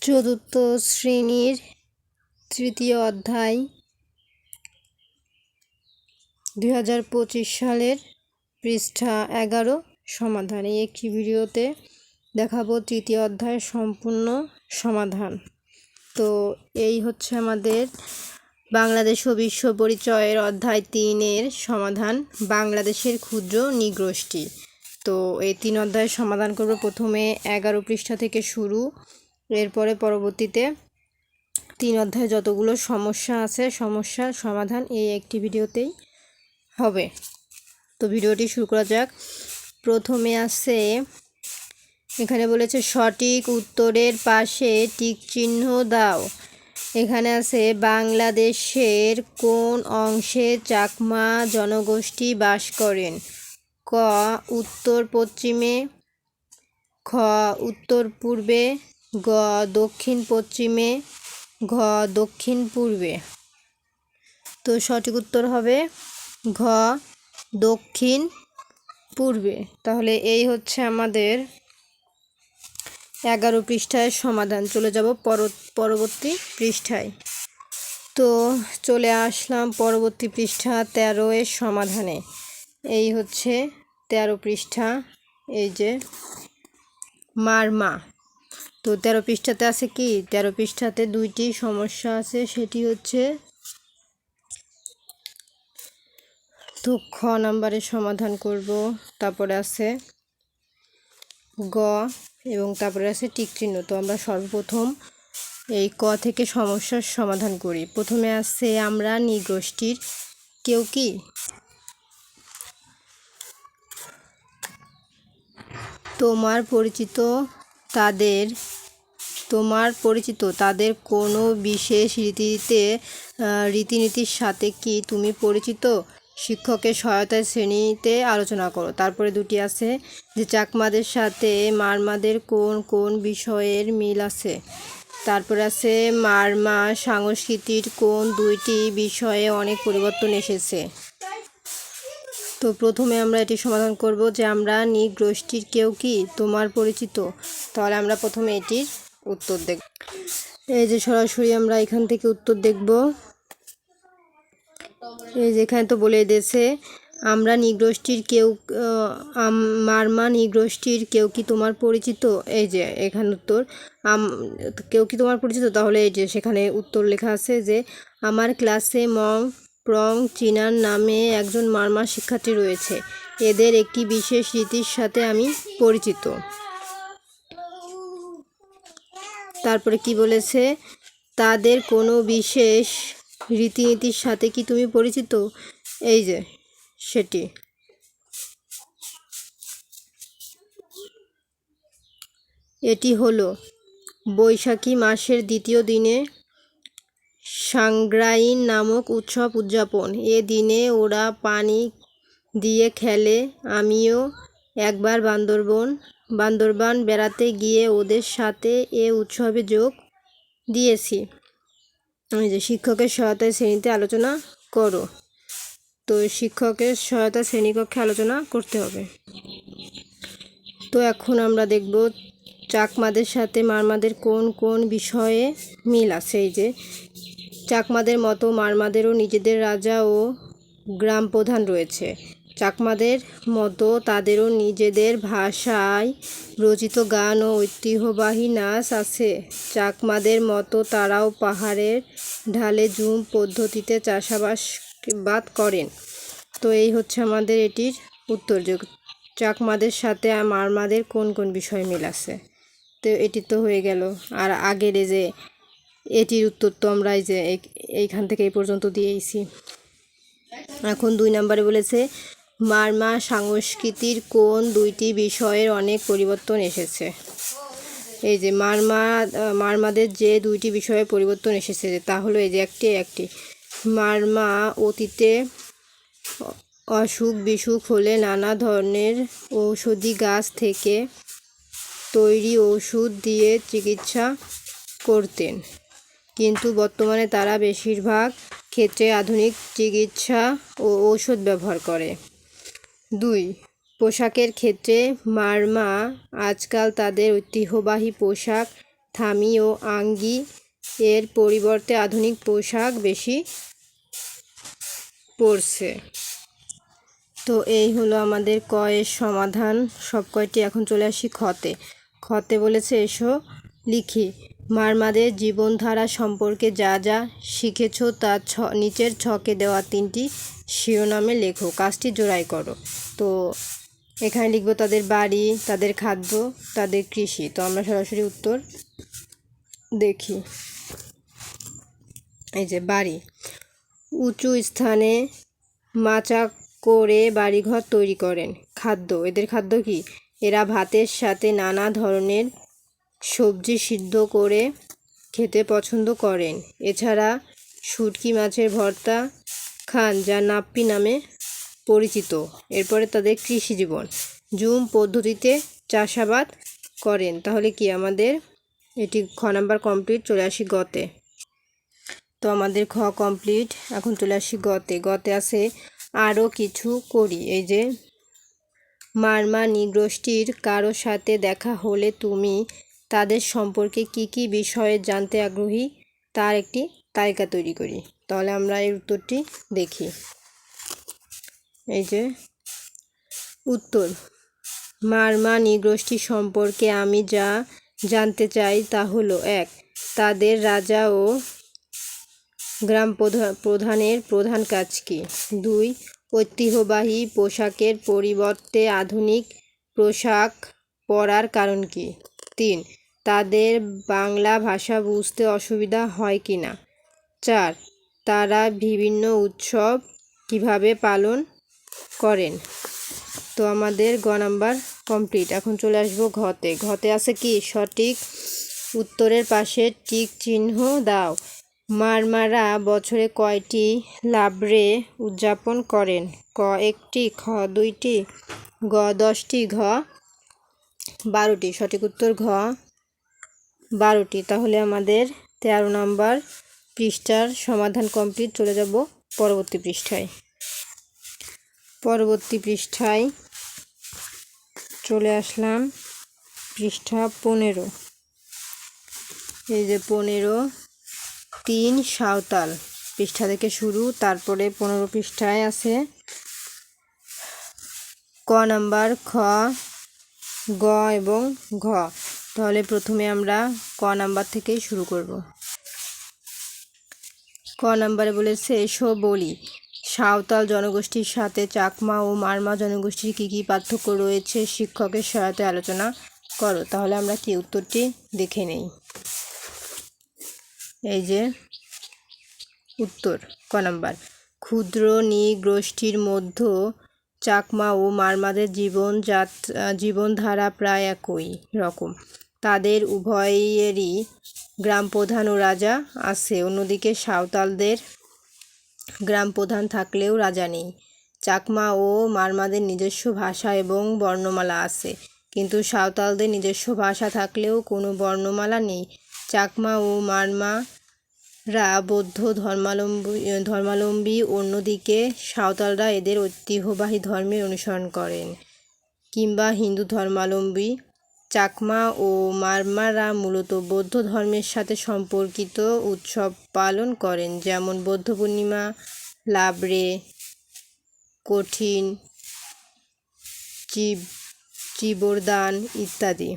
চতুর্থ শ্রেণির তৃতীয় অধ্যায় দুই হাজার পঁচিশ সালের পৃষ্ঠা এগারো সমাধান। এই একটি ভিডিওতে দেখাবো তৃতীয় অধ্যায়ের সম্পূর্ণ সমাধান। তো এই হচ্ছে আমাদের বাংলাদেশ ও বিশ্ব পরিচয়ের অধ্যায় তিনের সমাধান, বাংলাদেশের ক্ষুদ্র নিগোষ্ঠী। তো এই তিন অধ্যায়ের সমাধান করব। প্রথমে এগারো পৃষ্ঠা থেকে শুরু এরপরে পরবর্তীতে তিন অধ্যায় যতগুলো সমস্যা আছে, সমস্যার সমাধান এই একটি ভিডিওতেই হবে। তো ভিডিওটি শুরু করা যাক। প্রথমে আছে, এখানে বলেছে, সঠিক উত্তরের পাশে টিক চিহ্ন দাও। এখানে আছে, বাংলাদেশের কোন অংশে চাকমা জনগোষ্ঠী বাস করেন? ক, উত্তর পশ্চিমে, খ, উত্তর পূর্বে গ, দক্ষিণ পশ্চিমে, ঘ, দক্ষিণ পূর্বে। তো সঠিক উত্তর হবে ঘ, দক্ষিণ পূর্বে। তাহলে এই হচ্ছে আমাদের এগারো পৃষ্ঠায় সমাধান। চলে যাব পরবর্তী পৃষ্ঠায়। তো চলে আসলাম পরবর্তী পৃষ্ঠা তেরো এর সমাধানে। এই হচ্ছে তেরো পৃষ্ঠা, এই যে মারমা। তো তেরো পৃষ্ঠাতে আছে কি? তেরো পৃষ্ঠাতে দুইটি সমস্যা আছে, সেটি হচ্ছে তো খ নাম্বারের সমাধান করব, তারপরে আছে গ এবং তারপরে আছে টিক চিহ্ন। তো আমরা সর্বপ্রথম এই ক থেকে সমস্যার সমাধান করি। প্রথমে আছে আমরা নিগোষ্ঠীর কেউ কি? তোমার পরিচিত তাদের, তোমার পরিচিত, তাদের কোনো বিশেষ রীতিতে রীতিনীতির সাথে কি তুমি পরিচিত? শিক্ষকের সহায়তায় শ্রেণীতে আলোচনা করো। তারপরে দুটি আছে যে চাকমাদের সাথে মারমাদের কোন কোন বিষয়ের মিল আছে? তারপর আছে মারমা সংস্কৃতির কোন দুইটি বিষয়ে অনেক পরিবর্তন এসেছে? তো প্রথমে আমরা এটি সমাধান করব যে আমরা নিগোষ্ঠীর কেউ কি? তোমার পরিচিত। তাহলে আমরা প্রথমে এটির উত্তর দেখব এই যে সরাসরি আমরা এখান থেকে উত্তর দেখব। এই যেখানে তো বলে দিয়েছে, আমরা নিগোষ্ঠীর কেউ মারমা নিগোষ্ঠীর কেউ কি তোমার পরিচিত? এই যে এখানে উত্তর, আম, কেউ কি তোমার পরিচিত? তাহলে এই যে সেখানে উত্তর লেখা আছে যে, আমার ক্লাসে মং প্রং চিনার নামে একজন মারমা শিক্ষার্থী রয়েছে। এদের একটি বিশেষ রীতির সাথে আমি পরিচিত। তারপরে কি বলেছে? তাদের কোনো বিশেষ রীতিনীতির সাথে কি তুমি পরিচিত? এই যে, সেটি। এটি হলো, বৈশাখী মাসের দ্বিতীয় দিনে সাংগ্রাইন নামক উৎসব উদযাপন। এ দিনে ওরা পানি দিয়ে খেলে। আমিও একবার বান্দরবন, বান্দরবান বেড়াতে গিয়ে ওদের সাথে এ উৎসবে যোগ দিয়েছি। ওই যে, শিক্ষকের সহায়তায় শ্রেণীতে আলোচনা করো। তো শিক্ষকের সহায়তা শ্রেণীকক্ষে আলোচনা করতে হবে। তো এখন আমরা দেখব চাকমাদের সাথে মারমাদের কোন কোন বিষয়ে মিল আছে। এই যে চাকমাদের মতো মারমাদেরও নিজেদের রাজা ও গ্রাম প্রধান রয়েছে। চাকমাদের মতো তাদেরও নিজেদের ভাষায় রচিত গান ও ঐতিহ্যবাহী নাচ আছে। চাকমাদের মতো তারাও পাহাড়ের ঢালে জুম পদ্ধতিতে চাষাবাদ করেন। তো এই হচ্ছে আমাদের এটির উত্তর চাকমাদের সাথে মারমাদের কোন কোন বিষয় মিল আছে? তো এটি তো হয়ে গেল। আর আগের যে এটির উত্তর তো আমরা এই যে এইখান থেকে এই পর্যন্ত দিয়েইছি। এখন দুই নম্বরে বলেছে, মারমা সংস্কৃতির কোন দুইটি বিষয়ের অনেক পরিবর্তন এসেছে? এই যে মারমা মারমাদের যে দুইটি বিষয়ে পরিবর্তন এসেছে তা হলো এই যে একটি একটি। মারমা অতীতে অসুখ বিসুখ হলে নানা ধরনের ঔষধি গাছ থেকে তৈরি ওষুধ দিয়ে চিকিৎসা করতেন। কিন্তু বর্তমানে তারা বেশিরভাগ ক্ষেত্রে আধুনিক চিকিৎসা ও ঔষধ ব্যবহার করে। দুই, পোশাকের ক্ষেত্রে মারমা আজকাল তাদের ঐতিহ্যবাহী পোশাক, থামি ও আঙ্গি এর পরিবর্তে আধুনিক পোশাক বেশি পরছে। তো এই হলো আমাদের ক এর সমাধান। সব কয়টি এখন চলে আসি খতে খতে বলেছে, এসো লিখি, মারমাদের জীবনধারা সম্পর্কে যা যা শিখেছ তা ছ, নিচের ছকে দেওয়া তিনটি শিরোনামে লেখো। কাজটি জোড়াই করো। তো, এখানে লিখব তাদের বাড়ি, তাদের খাদ্য, তাদের কৃষি। তো আমরা সরাসরি উত্তর দেখি। এই যে, বাড়ি। উঁচু স্থানে মাচা করে বাড়িঘর তৈরি করেন। খাদ্য, এদের খাদ্য কি? এরা ভাতের সাথে নানা ধরনের সবজি সিদ্ধ করে খেতে পছন্দ করেন। এছাড়া শুটকি মাছের ভর্তা খান, যা নাপ্পি নামে পরিচিত। এরপরে তাদের কৃষি জীবন। জুম পদ্ধতিতে চাষাবাদ করেন। তাহলে কি আমাদের এটি খ নাম্বার কমপ্লিট? চলে আসি গতে। তো আমাদের খ কমপ্লিট। এখন চলে আসি গতে। গতে আছে আরও কিছু করি। এই যে, মারমা নিগোষ্ঠীর কারও সাথে দেখা হলে তুমি তাদের সম্পর্কে কি কি বিষয়ে জানতে আগ্রহী, তার একটি তালিকা তৈরি করি। তাহলে আমরা এর উত্তরটি দেখি। এই যে, উত্তর। মারমা নিগোষ্ঠী সম্পর্কে আমি যা জানতে চাই তা হলো, এক, তাদের রাজা ও গ্রাম প্রধা- প্রধানের প্রধান কাজ কি? দুই, ঐতিহ্যবাহী পোশাকের পরিবর্তে আধুনিক পোশাক পরার কারণ কি? তিন তাদের বাংলা ভাষা বুঝতে অসুবিধা হয় কি না? চার, তারা বিভিন্ন উৎসব কীভাবে পালন করেন? তো আমাদের গ নাম্বার কমপ্লিট এখন চলে আসব ঘতে। ঘতে আছে কি? সঠিক উত্তরের পাশে টিক চিহ্ন দাও। মারমারা বছরে কয়টি লাবরে উদযাপন করেন? ক একটি, খ দুইটি, গ দশটি, ঘ বারোটি। সঠিক উত্তর ঘ বারোটি। তাহলে আমাদের তেরো নাম্বার পৃষ্ঠার সমাধান কমপ্লিট চলে যাব পরবর্তী পৃষ্ঠায়। পরবর্তী পৃষ্ঠায় চলে আসলাম পৃষ্ঠা পনেরো। এই যে পনেরো, তিন, সাঁওতাল। পৃষ্ঠা থেকে শুরু, তারপরে পনেরো পৃষ্ঠায় আছে। ক নাম্বার খ, গ এবং ঘ। তাহলে প্রথমে আমরা ক নাম্বার থেকেই শুরু করব। ক নাম্বারে বলেছে এসো বলি, সাঁওতাল জনগোষ্ঠীর সাথে চাকমা ও মারমা জনগোষ্ঠীর কী কী পার্থক্য রয়েছে শিক্ষকের সহায়তায় আলোচনা করো। তাহলে আমরা কি উত্তরটি দেখে নেই। এই যে উত্তর, ক নাম্বার, ক্ষুদ্র নৃগোষ্ঠীর মধ্যে চাকমা ও মারমাদের জীবন জীবনধারা প্রায় একই রকম। তাদের উভয়েরই গ্রাম প্রধান ও রাজা আছে। অন্যদিকে সাঁওতালদের গ্রাম প্রধান থাকলেও রাজা নেই। চাকমা ও মারমাদের নিজস্ব ভাষা এবং বর্ণমালা আছে। কিন্তু সাঁওতালদের নিজস্ব ভাষা থাকলেও কোনো বর্ণমালা নেই। চাকমা ও মারমারা বৌদ্ধ ধর্মালম্বী ধর্মাবলম্বী অন্যদিকে সাঁওতালরা এদের ঐতিহ্যবাহী ধর্মের অনুসরণ করেন। কিংবা হিন্দু ধর্মাবলম্বী চাকমা ও মারমারা মূলত বৌদ্ধ ধর্মের সাথে সম্পর্কিত উৎসব পালন করেন, যেমন বৌদ্ধ পূর্ণিমা, লাবড়ে, কঠিন, চিব, চিবরদান ইত্যাদি।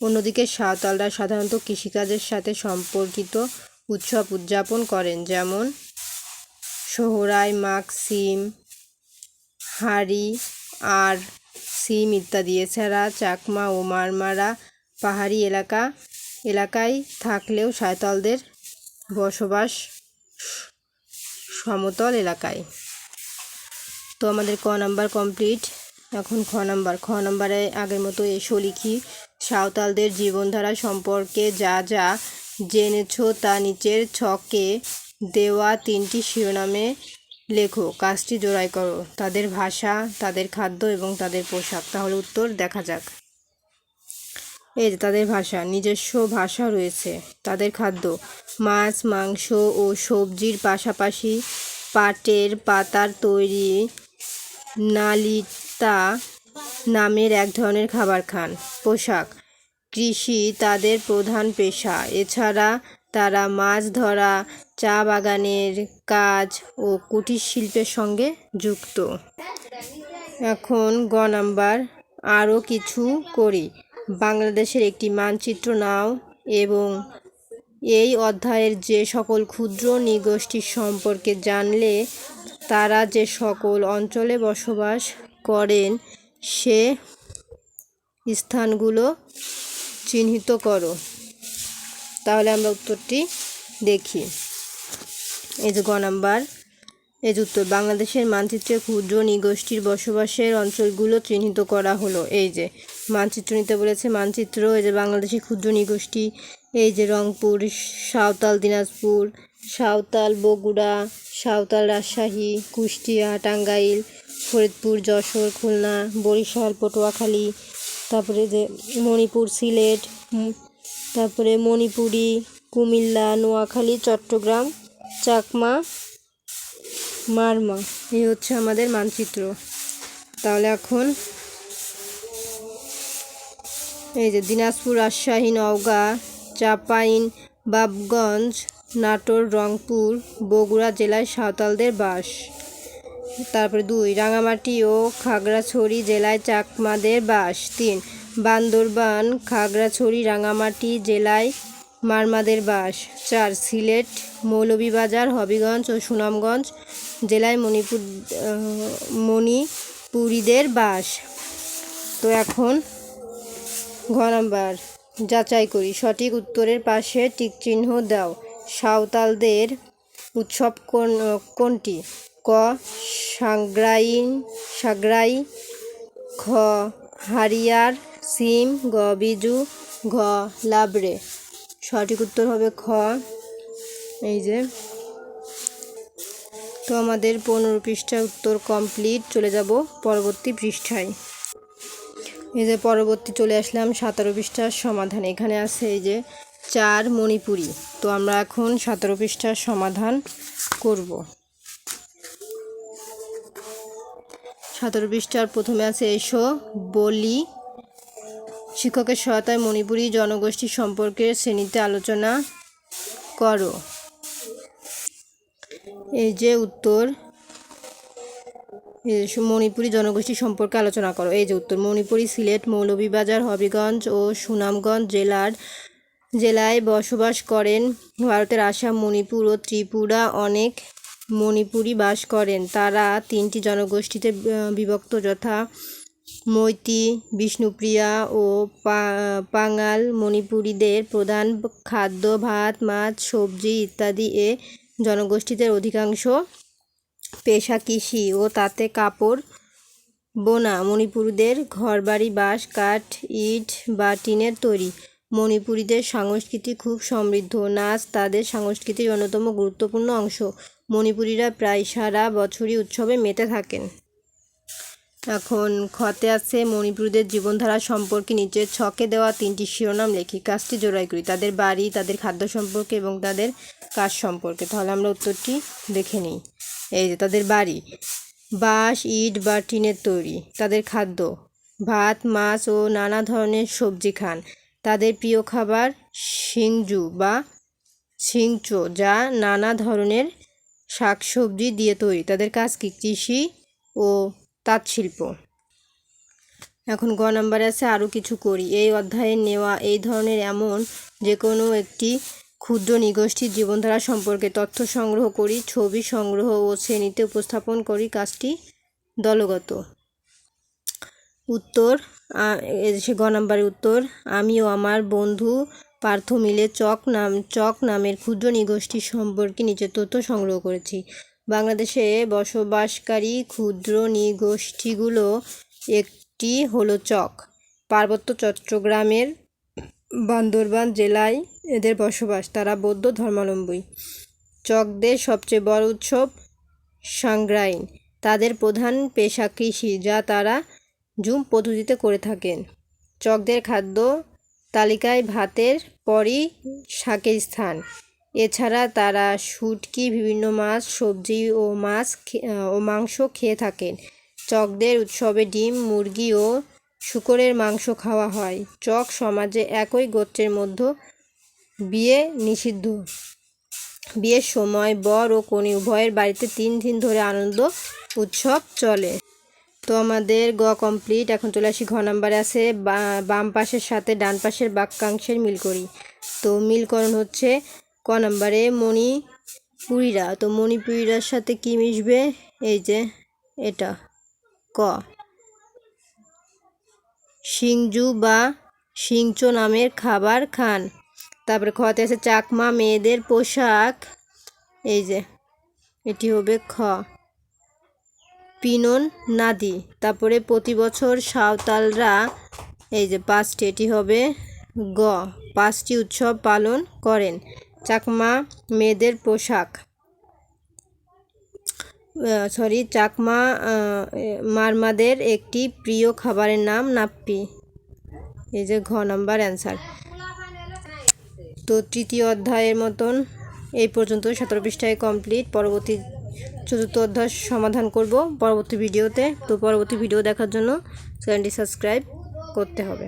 অন্যদিকে সাঁওতালরা সাধারণত কৃষিকাজের সাথে সম্পর্কিত উৎসব উদযাপন করেন, যেমন সোহরাই, মাঘ, সিম, হাড়ি, আর সিম ইত্যাদি। এছাড়া চাকমা ও মারমারা পাহাড়ি এলাকা, এলাকায় থাকলেও সাঁওতালদের বসবাস সমতল এলাকায়। তো আমাদের ক নাম্বার কমপ্লিট। এখন খ নাম্বার। খ নাম্বারে আগের মতো এসো লিখি। সাঁওতালদের জীবনধারা সম্পর্কে যা যা জেনেছো তা নিচের ছকে দেওয়া তিনটি শিরোনামে লেখো। কাজটি জোড়াই করো। তাদের ভাষা, তাদের খাদ্য এবং তাদের পোশাক। তাহলে উত্তর দেখা যাক। এই যে তাদের ভাষা, নিজস্ব ভাষা রয়েছে। তাদের খাদ্য, মাছ, মাংস ও সবজির পাশাপাশি পাটের পাতার তৈরি নালিতা নামের এক ধরনের খাবার খান। পোশাক। কৃষি তাদের প্রধান পেশা। এছাড়া তারা মাছ ধরা, চা বাগানের কাজ ও কুটির শিল্পের সঙ্গে যুক্ত। এখন গ নাম্বার, আরও কিছু করি। বাংলাদেশের একটি মানচিত্র নাও এবং এই অধ্যায়ের যে সকল ক্ষুদ্র নৃগোষ্ঠীর সম্পর্কে জানলে তারা যে সকল অঞ্চলে বসবাস করেন সে স্থানগুলো চিহ্নিত করো। তাহলে আমরা উত্তরটি দেখি। এই যে গ নাম্বার। যে উত্তর, বাংলাদেশের মানচিত্রে ক্ষুদ্র নৃগোষ্ঠীর বসবাসের অঞ্চলগুলো চিহ্নিত করা হলো। এই যে, মানচিত্র নিতে বলেছে মানচিত্র, এই যে বাংলাদেশের ক্ষুদ্র নৃগোষ্ঠী, এই যে রংপুর, সাঁওতাল দিনাজপুর, সাঁওতাল বগুড়া, সাঁওতাল রাজশাহী, কুষ্টিয়া, টাঙ্গাইল ফরিদপুর, যশোর, খুলনা, বরিশাল, পটুয়াখালী, তারপরে যে মণিপুর, সিলেট তারপরে মণিপুরি, কুমিল্লা, নোয়াখালী, চট্টগ্রাম, চাকমা, মারমা। এই হচ্ছে আমাদের মানচিত্র। তাহলে এখন এই যে দিনাজপুর, রাজশাহী, নওগাঁ, চাপাইন, বাবগঞ্জ, নাটোর, রংপুর, বগুড়া জেলায় সাঁওতালদের বাস। তারপরে দুই, রাঙামাটি ও খাগড়াছড়ি জেলায় চাকমাদের বাস, তিন, বান্দরবান, খাগড়াছড়ি, রাঙামাটি জেলায় মারমাদের বাস, চার, সিলেট, মৌলভীবাজার, হবিগঞ্জ ও সুনামগঞ্জ জেলায় মণিপুর মণিপুরীদের বাস। তো এখন ঘ যাচাই করি। সঠিক উত্তরের পাশে টিক চিহ্ন দাও। সাঁওতালদের উৎসব কোন, কোনটি? ক, সাগ্রাইন, সাগ্রাই খ হারিয়ার, সিম, গ, বিজু, ঘ, লাবড়ে। সঠিক উত্তর হবে খ। এই যে। তো আমাদের পনেরো পৃষ্ঠা উত্তর কমপ্লিট চলে যাব পরবর্তী পৃষ্ঠায়। এই যে পরবর্তী চলে আসলাম সতেরো পৃষ্ঠার সমাধান। এখানে আছে এই যে চার মণিপুরি। তো আমরা এখন সতেরো পৃষ্ঠার সমাধান করব। সতেরো পৃষ্ঠার প্রথমে আছে, এসো বলি। শিক্ষকের সহায়তায় মণিপুরী জনগোষ্ঠী সম্পর্কে শ্রেণীতে আলোচনা করো। এই যে উত্তর মণিপুরী জনগোষ্ঠী সম্পর্কে আলোচনা করো। এই যে উত্তর, মণিপুরি সিলেট, মৌলভীবাজার, হবিগঞ্জ ও সুনামগঞ্জ জেলার, জেলায় বসবাস করেন ভারতের আসাম, মণিপুর ও ত্রিপুরা অনেক মণিপুরী বাস করেন। তারা তিনটি জনগোষ্ঠীতে বিভক্ত, যথা মৈতি বিষ্ণুপ্রিয়া ও পা- পাঙ্গাল মণিপুরীদের প্রধান খাদ্য, ভাত, মাছ, সবজি ইত্যাদি এ জনগোষ্ঠীদের অধিকাংশ পেশা কৃষি ও তাতে কাপড়, বোনা। মণিপুরীদের ঘরবাড়ি, বাঁশ, কাঠ, ইট বা টিনের তৈরি। মণিপুরীদের সংস্কৃতি খুব সমৃদ্ধ। নাচ তাদের সংস্কৃতির অন্যতম গুরুত্বপূর্ণ অংশ। মণিপুরীরা প্রায় সারা বছরই উৎসবে মেতে থাকেন। এখন খতে আছে মণিপুরীদের জীবনধারা সম্পর্কে নিচের ছকে দেওয়া তিনটি শিরোনাম লেখি। কাজটি জোড়াই করি। তাদের বাড়ি, তাদের খাদ্য সম্পর্কে এবং তাদের কাজ সম্পর্কে। তাহলে আমরা উত্তরটি দেখে নিই। এই যে তাদের বাড়ি। বাঁশ, ইট বা টিনের তৈরি। তাদের খাদ্য। ভাত, মাছ ও নানা ধরনের সবজি খান। তাদের প্রিয় খাবার সিংজু বা সিংচো যা নানা ধরনের শাকসবজি দিয়ে তৈরি। তাদের কাজ কি? কৃষি ও তাঁত শিল্প এখন গ নাম্বারে আছে আরও কিছু করি। এই অধ্যায়ে নেওয়া এই ধরনের এমন যে কোনো একটি ক্ষুদ্র নিগোষ্ঠীর জীবনধারা সম্পর্কে তথ্য সংগ্রহ করি, ছবি সংগ্রহ ও শ্রেণীতে উপস্থাপন করি। কাজটি দলগত। উত্তর এই গ নাম্বারের উত্তর আমি ও আমার বন্ধু পার্থ মিলে চক নাম, চক নামের ক্ষুদ্র নিগোষ্ঠী সম্পর্কে নিচের তথ্য সংগ্রহ করেছি। বাংলাদেশে বসবাসকারী ক্ষুদ্র নিগোষ্ঠীগুলো একটি হলো চক। পার্বত্য চট্টগ্রামের বান্দরবান জেলায় এদের বসবাস। তারা বৌদ্ধ ধর্মাবলম্বী। চকদের সবচেয়ে বড় উৎসব সাংগ্রাইন। তাদের প্রধান পেশা কৃষি, যা তারা জুম পদ্ধতিতে করে থাকেন। চকদের খাদ্য তালিকায় ভাতের পরই শাকের স্থান। এছাড়া তারা শুটকি, বিভিন্ন মাছ, সবজি ও মাছ ও মাংস খেয়ে থাকেন। চকদের উৎসবে ডিম, মুরগি ও শুকরের মাংস খাওয়া হয়। চক সমাজে একই গোত্রের মধ্যে বিয়ে নিষিদ্ধ। বিয়ের সময় বর ও কনে উভয়ের বাড়িতে তিন দিন ধরে আনন্দ উৎসব চলে। তো আমাদের গ কমপ্লিট। এখন চলে আসি ঘ নাম্বারে আছে বাম পাশের সাথে ডান পাশের বাক্যাংশের মিল করি। তো মিলকরণ হচ্ছে ক নাম্বারে মণিপুরীরা তো মণিপুরীরার সাথে কি মিশবে? এই যে এটা, ক। সিংজু বা সিংচো নামের খাবার খান। তারপরে খতে আছে চাকমা, মেয়েদের পোশাক। এই যে, এটি হবে খ। পিনন, নাদি। তারপরে প্রতি বছর সাঁওতালরা, এই যে পাঁচটি, এটি হবে গ, পাঁচটি উৎসব পালন করেন। চাকমা মেয়েদের পোশাক। সরি চাকমা মারমাদের একটি প্রিয় খাবারের নাম নাপ্পি। এই যে ঘ নাম্বার অ্যান্সার তো তৃতীয় অধ্যায়ের মতন এই পর্যন্ত সতেরো পৃষ্ঠায় কমপ্লিট পরবর্তী চতুর্থ অধ্যায় সমাধান করব পরবর্তী ভিডিওতে। তো পরবর্তী ভিডিও দেখার জন্য চ্যানেলটি সাবস্ক্রাইব করতে হবে।